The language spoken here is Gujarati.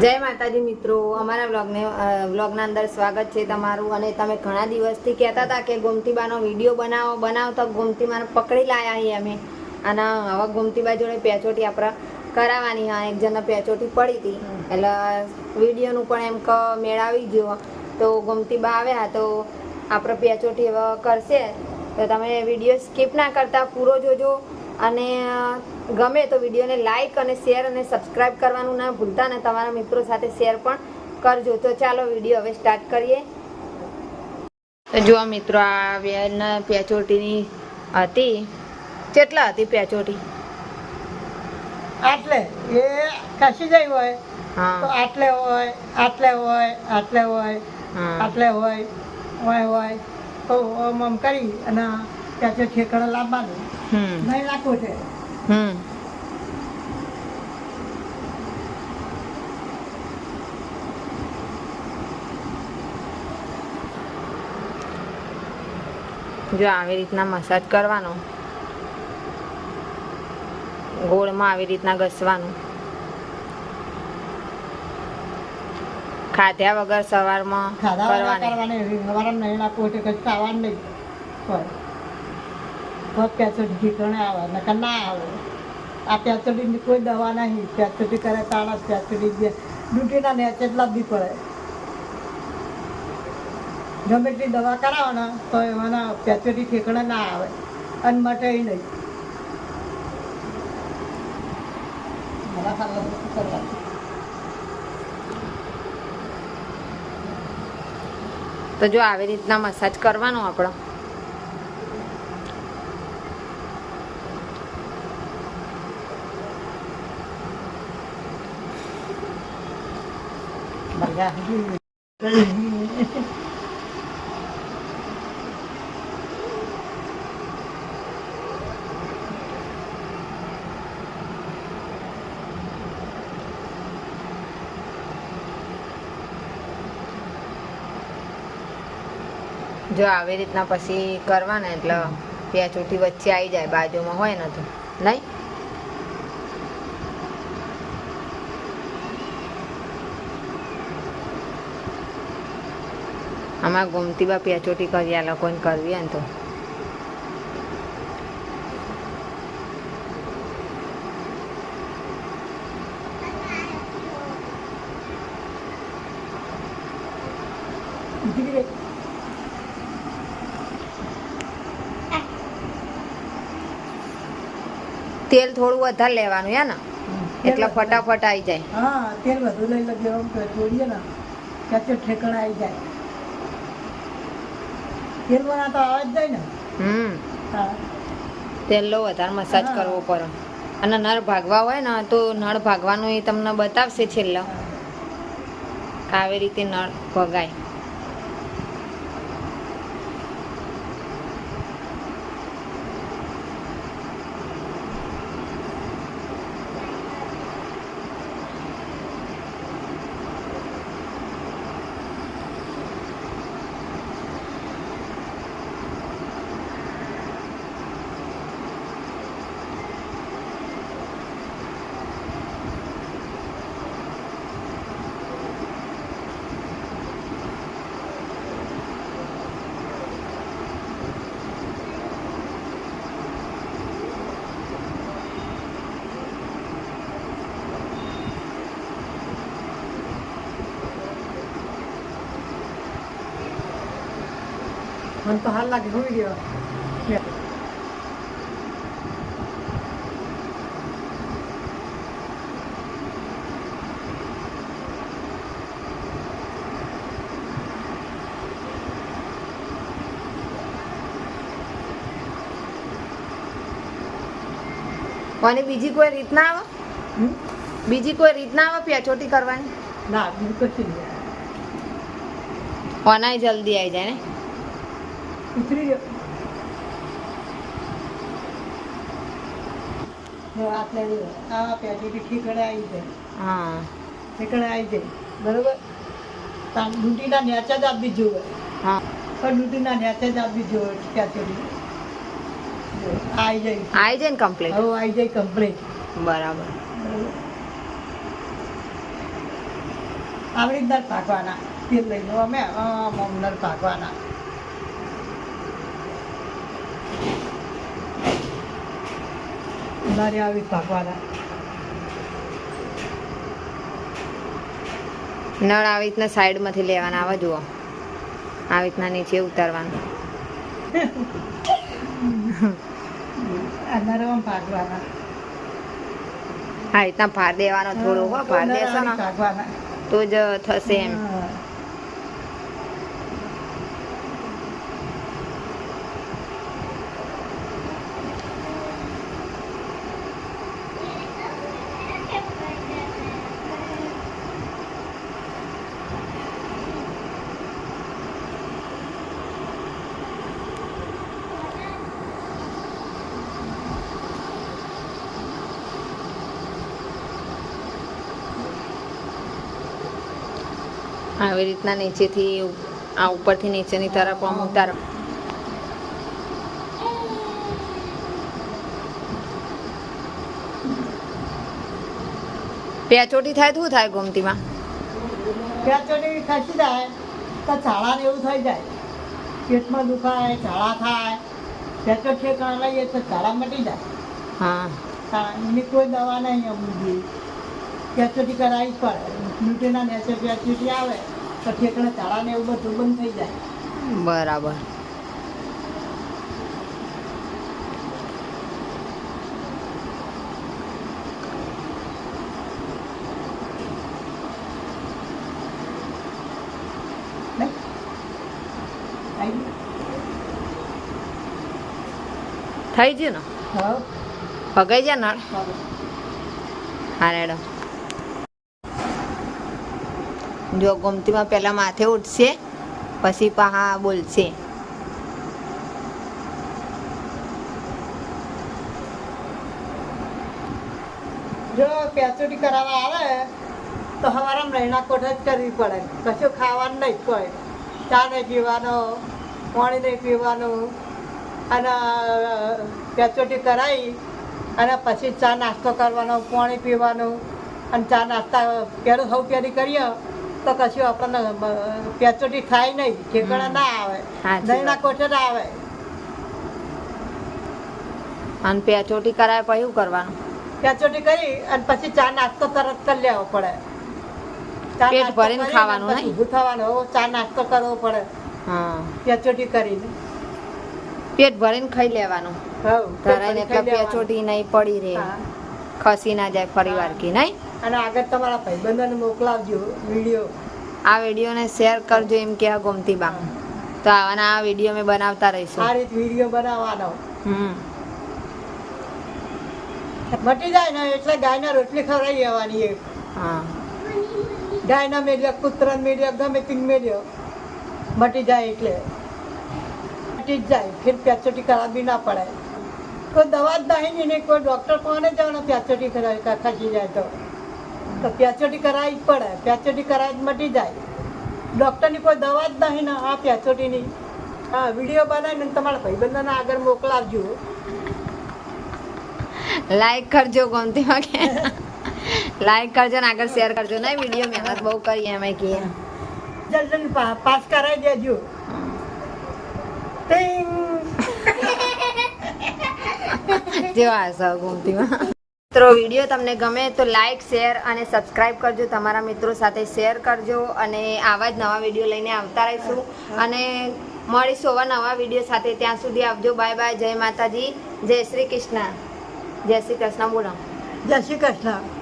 જય માતાજી મિત્રો, અમારા વ્લોગને વ્લોગના અંદર સ્વાગત છે તમારું. અને તમે ઘણા દિવસથી કહેતા હતા કે ગોમતીબાનો વીડિયો બનાવો બનાવો તો ગોમતીબાને પકડી લાયા છીએ અમે. અને હવે ગોમતીબા જોડે પેચોટી આપણે કરાવવાની હા, એક જણને પેચોટી પડી હતી. એટલે વિડીયોનું પણ એમ ક મેળાવી ગયો. તો ગોમતીબા આવ્યા, તો આપણે પેચોટી હવે કરશે. તો તમે વીડિયો સ્કીપ ના કરતા, પૂરો જોજો. અને ગમે તો વિડીયોને લાઇક અને શેર અને સબસ્ક્રાઇબ કરવાનું ના ભૂલતા અને તમારા મિત્રો સાથે શેર પણ કરજો. તો ચાલો વીડિયો હવે સ્ટાર્ટ કરીએ. તો જુઓ મિત્રો આ બેન પેચોટીની હતી. કેટલા હતી પેચોટી આટલે. એ કાશી જાય હોય. તો આટલે હોય આટલે હોય આટલે હોય આટલે હોય હોય હોય. તો આમ કરી અને પેચો ઠેકાણે લાવવાનું નહીં નાખવું છે. હમ. જો આવી રીતના મસાજ કરવાનો. ગોળમાં આવી રીતના ઘસવાનું. ખાધ્યા વગર સવારમાં કરવાની. તો પેચોડી ઠેકાણે આવે, નકર ના આવે. આ પેચોડીની કોઈ દવા નહીં પેચોડી કરે તાણા પેચોડી જે ડૂટીના નેચે જ લાવવી પડે. ગમે એટલી દવા કરાવો તો એમાંના પેચોડી ઠેકણે ના આવે, અને મટે નહીં. તો જો આવી રીતના મસાજ કરવાનો આપણો. જો આવી રીતના પછી કરવાના એટલે પેચોટી વચ્ચે આવી જાય બાજુમાં હોય ને તો. નહીં? આમાં ગોમતી બા પેચોટી કરી, આ લોકોને કરવી ને તો. તેલ થોડું વધારે લેવાનું યા ને? એટલે ફટાફટ આવી જાય. હા, તેલ વધુ લઈ લો જેમ કે જોડીએ ને? ત્યાં ઠેકાણે આવી જાય. તેલ બના તો આવે જ જાય ને. હમ. તેલ લો વધારે મસાજ કરવો પડે. અને નળ ભાગવા હોય ને તો નળ ભાગવાનું એ તમને બતાવશે છેલ્લે. આવી રીતે નળ ભગાય. મને તો હાલ લાગે હોઈ ગયો અને બીજી કોઈ રીત ના આવે બીજી કોઈ રીત ના આવે પેચોટી કરવાની? ના બિલકુલ ઓનાય જલ્દી આવી જાય ને? ઉતરી ડૂટીના નેચે જ આપવી જોવે પણ ડૂટીના નેચે જ આપવી જોવે ત્યાં સુધી? આવી જાય. આવી જાય ને કમ્પ્લીટ હવે આવી જાય કમ્પ્લીટ બરાબર. આવી રીતના પાકવાના તેલ લઈ લો અમે અંદર પાકવાના મારે આવી ભાગવાના. નળ આવી રીતના સાઈડમાંથી લેવાના. આવા જુઓ. આવી રીતના નીચે ઉતારવાનું. આ રીતના ભાર દેવાનો થોડો ભાર દેશો ને. તો જ થશે એમ હા. આવી રીતના નીચેથી આ ઉપરથી નીચેની તરફ આમ ઉતાર. પેચોટી થાય તો શું થાય ગોમતીમાં? પેચોટી ચોટી ખસી જાય તો ઝાડાને એવું થઈ જાય. પેટમાં દુખાય ઝાડા થાય. ત્યાં છે ઠેકાણ લઈએ તો ઝાડા મટી જાય. હા. એની કોઈ દવા નહીં અમુક પેચોટી કરાવી પડે. ન્યુટ્રીના નેચર પેચોટી આવે તો ઠેકાણે ઝાડા ને એવું બધું બંધ થઈ જાય. બરાબર? થઈ ગયું? ને? હા. ભગાઈ જાય નળ. હા રેડો. જો ગોમતીમાં પહેલા માથે ઉઠશે, પછી પાહા બોલશે. જો પેચોટી કરાવવા આવે, તો સવારમાં રહેણા કોઠ જ કરવી પડે. કશું ખાવાનું નહીં કોઈ ચા નહીં પીવાનો, પાણી નહીં પીવાનું. અને પેચોટી કરાવી, અને પછી ચા નાસ્તો કરવાનો, પાણી પીવાનું. અને ચા નાસ્તા પહેલું સૌ પહેલી કરીએ તો કશું આપણને પેચોટી થાય નહીં ઠેકાણા ના આવે. દહીંના કોઠે ના આવે. અને પેચોટી કરાય પછી શું કરવાનું? પેચોટી કરી અને પછી ચા નાસ્તો તરત કરી લેવો પડે. પેટ ભરીને ખાવાનું નહીં? ઊભું થવાનું. ચા નાસ્તો કરવો પડે. હા. પેચોટી કરીને. પેટ ભરીને ખાઈ લેવાનું. ધરાઈને એટલે પેચોટી નહીં પડી રહે. ખસી ના જાય ફરી વાર કે નહીં. અને આગળ તમારા ભાઈબંધોને મોકલાવજો વીડિયો. આ વિડીયોને શેર કરજો એમ કે આ ગોમતી બા તો આવાના આ વીડિયો મેં બનાવતા આ રીત વીડિયો બનાવવાનો. હમ. મટી જાય ને એટલે ગાયને રોટલી ખવડાવી આવવાની એક. હા. ગાયના મેળ્યો કૂતરાને મેળ્યો ગમે તીન મેળ્યો. મટી જાય એટલે. મટી જ જાય. ફિર પેચોટી કરાવી ના પડે કોઈ દવા જ નહીં ને કોઈ ડૉક્ટર કોને જવાનું પેચોટી કરાવી ખસી જાય તો. તો પેચોટી કરાવી જ પડે. પેચોટી કરાવી જ મટી જાય. ડૉક્ટરની કોઈ દવા જ નહીં ને આ પેચોટીની હા વીડિયો બનાવીને તમારા ભાઈબંધોને આગળ મોકલાવજો. લાઈક કરજો ગોમતીમાં કે લાઈક કરજો ને આગળ શેર કરજો. ને વીડિયો મહેનત બહુ કરી એમ કહીએ જલ્દી પાસ કરાવી દેજો. ટિંગ જેવા હશે ગોમતીમાં. મિત્રો, વીડિયો તમને ગમે તો લાઇક શેર અને સબસ્ક્રાઇબ કરજો. તમારા મિત્રો સાથે શેર કરજો અને આવા જ નવા વીડિયો લઈને આવતા રહીશું. અને મળીશું આવા નવા વીડિયો સાથે. ત્યાં સુધી આવજો. બાય બાય જય માતાજી. જય શ્રી કૃષ્ણ. જય શ્રી કૃષ્ણ બોલો. જય શ્રી કૃષ્ણ.